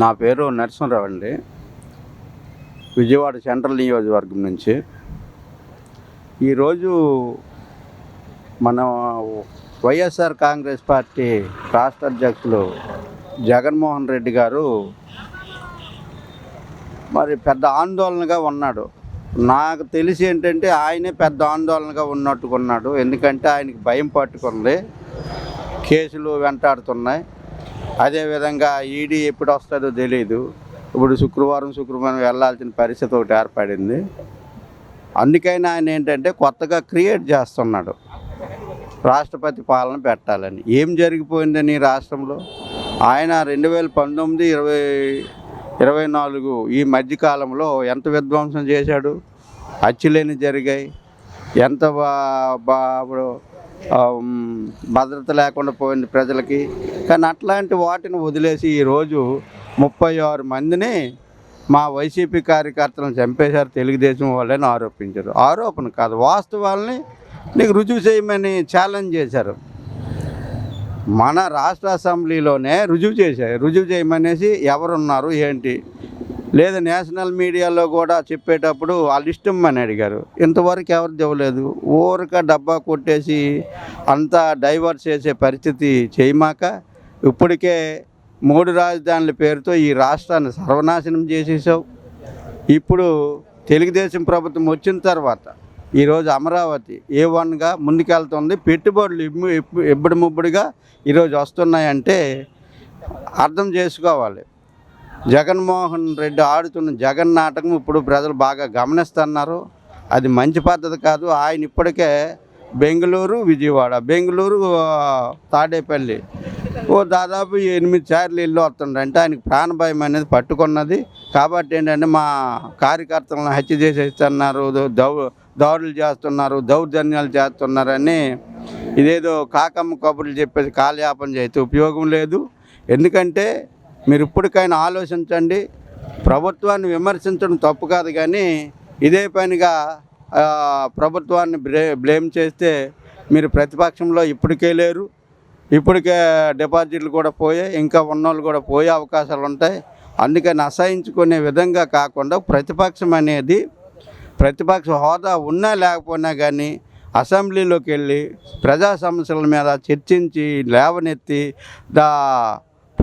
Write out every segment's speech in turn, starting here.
నా పేరు నరసింహరావు అండి. విజయవాడ సెంట్రల్ నియోజకవర్గం నుంచి. ఈరోజు మన వైఎస్ఆర్ కాంగ్రెస్ పార్టీ రాష్ట్ర అధ్యక్షులు జగన్మోహన్ రెడ్డి గారు మరి పెద్ద ఆందోళనగా ఉన్నాడు. నాకు తెలిసి ఏంటంటే ఆయనే పెద్ద ఆందోళనగా ఉన్నట్టుకున్నాడు. ఎందుకంటే ఆయనకి భయం పట్టుకుంది. కేసులు వెంటాడుతున్నాయి. అదేవిధంగా ఈడీ ఎప్పుడు వస్తుందో తెలియదు ఇప్పుడు శుక్రవారం శుక్రవారం వెళ్ళాల్సిన పరిస్థితి ఒకటి ఏర్పడింది. అందుకైనా ఆయన ఏంటంటే కొత్తగా క్రియేట్ చేస్తున్నాడు. రాష్ట్రపతి పాలన పెట్టాలని. ఏం జరిగిపోయిందని ఈ రాష్ట్రంలో? ఆయన రెండు వేల పంతొమ్మిది ఇరవై ఇరవై నాలుగు ఈ మధ్యకాలంలో ఎంత విధ్వంసం చేశాడు? హత్యలేని జరిగాయి. ఎంత బా బా ఇప్పుడు, భద్రత లేకుండా పోయింది ప్రజలకి. కానీ అట్లాంటి వాటిని వదిలేసి ఈరోజు ముప్పై ఆరు మందిని మా వైసీపీ కార్యకర్తలను చంపేశారు. తెలుగుదేశం వాళ్ళని ఆరోపించారు. ఆరోపణ కాదు వాస్తవాల్ని నీకు రుజువు చేయమని ఛాలెంజ్ చేశారు. మన రాష్ట్ర అసెంబ్లీలోనే రుజువు చేశారు. రుజువు చేయమనేసి ఎవరున్నారు ఏంటి? లేదా నేషనల్ మీడియాలో కూడా చెప్పేటప్పుడు వాళ్ళు ఇష్టమని అడిగారు. ఇంతవరకు ఎవరు ఇవ్వలేదు. ఊరిక డబ్బా కొట్టేసి అంతా డైవర్ట్ చేసే పరిస్థితి చేయమాక ఇప్పటికే మూడు రాజధానుల పేరుతో ఈ రాష్ట్రాన్ని సర్వనాశనం చేసేసావు ఇప్పుడు తెలుగుదేశం ప్రభుత్వం వచ్చిన తర్వాత ఈరోజు అమరావతి ఏ వన్గా ముందుకెళ్తుంది. పెట్టుబడులు ఇమ్ము- ఇబ్బడి ముబ్బడిగా ఈరోజు వస్తున్నాయంటే అర్థం చేసుకోవాలి. జగన్మోహన్ రెడ్డి ఆడుతున్న జగన్ నాటకం ఇప్పుడు ప్రజలు బాగా గమనిస్తున్నారు. అది మంచి పద్ధతి కాదు. ఆయన ఇప్పటికే బెంగళూరు విజయవాడ బెంగళూరు తాడేపల్లి ఓ దాదాపు ఎనిమిది సార్లు ఇల్లు వస్తుండే అంటే ఆయనకి ప్రాణభయం అనేది పట్టుకున్నది. కాబట్టి ఏంటంటే మా కార్యకర్తలను హత్య చేసేస్తున్నారు దౌ దౌరులు చేస్తున్నారు దౌర్జన్యాలు చేస్తున్నారని ఇదేదో కాకమ్మ కబుర్లు చెప్పేసి కాలయాపన చేస్తే ఉపయోగం లేదు. ఎందుకంటే మీరు ఇప్పటికైనా ఆలోచించండి. ప్రభుత్వాన్ని విమర్శించడం తప్పు కాదు కానీ ఇదే పనిగా ప్రభుత్వాన్ని బ్లే బ్లేమ్ చేస్తే మీరు ప్రతిపక్షంలో ఇప్పటికే లేరు. ఇప్పటికే డిపాజిట్లు కూడా పోయాయి ఇంకా ఉన్నోళ్ళు కూడా పోయే అవకాశాలు ఉంటాయి. అందుకని అసహించుకునే విధంగా కాకుండా ప్రతిపక్షం అనేది ప్రతిపక్ష హోదా ఉన్నా లేకపోయినా కానీ అసెంబ్లీలోకి వెళ్ళి ప్రజా సమస్యల మీద చర్చించి లేవనెత్తి దా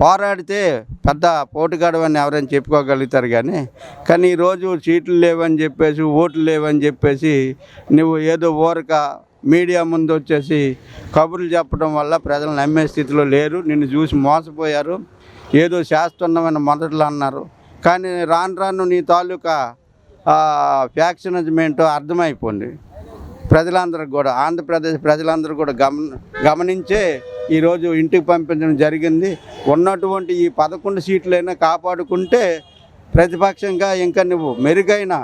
పోరాడితే పెద్ద పోటుగాడవని ఎవరైనా చెప్పుకోగలుగుతారు కానీ కానీ ఈరోజు సీట్లు లేవని చెప్పేసి ఓట్లు లేవని చెప్పేసి నువ్వు ఏదో ఊరక మీడియా ముందు వచ్చేసి కబుర్లు చెప్పడం వల్ల ప్రజలు నమ్మే స్థితిలో లేరు. నిన్ను చూసి మోసపోయారు. ఏదో శాస్త్రమైన మొదట్లో అన్నారు. కానీ రాను రాను నీ తాలూకా ఫ్యాక్షనిజం అర్థమైపోయింది. ప్రజలందరికి కూడా ఆంధ్రప్రదేశ్ ప్రజలందరూ కూడా గమన గమనించే ఈరోజు ఇంటికి పంపించడం జరిగింది. ఉన్నటువంటి ఈ పదకొండు సీట్లైనా కాపాడుకుంటే ప్రతిపక్షంగా ఇంకా నువ్వు మెరుగైన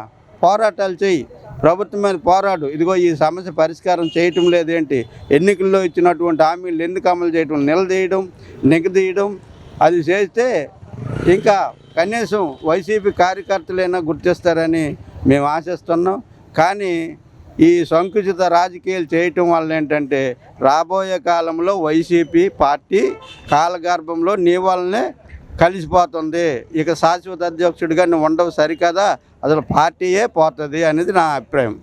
పోరాటాలు చేయి ప్రభుత్వం మీద పోరాడు. ఇదిగో ఈ సమస్య పరిష్కారం చేయటం లేదేంటి? ఎన్నికల్లో ఇచ్చినటువంటి హామీలు ఎందుకు అమలు చేయటం? నిలదీయడం నిగదీయడం అది చేస్తే ఇంకా కనీసం వైసీపీ కార్యకర్తలైనా గుర్తిస్తారని మేము ఆశిస్తున్నాం. కానీ ఈ సంకుచిత రాజకీయాలు చేయటం వల్ల ఏంటంటే రాబోయే కాలంలో వైసీపీ పార్టీ కాలగర్భంలో నీ వల్లనే కలిసిపోతుంది. ఇక శాశ్వత అధ్యక్షుడిగా నువ్వు ఉండవు సరికదా. అసలు పార్టీయే పోతుంది అనేది నా అభిప్రాయం.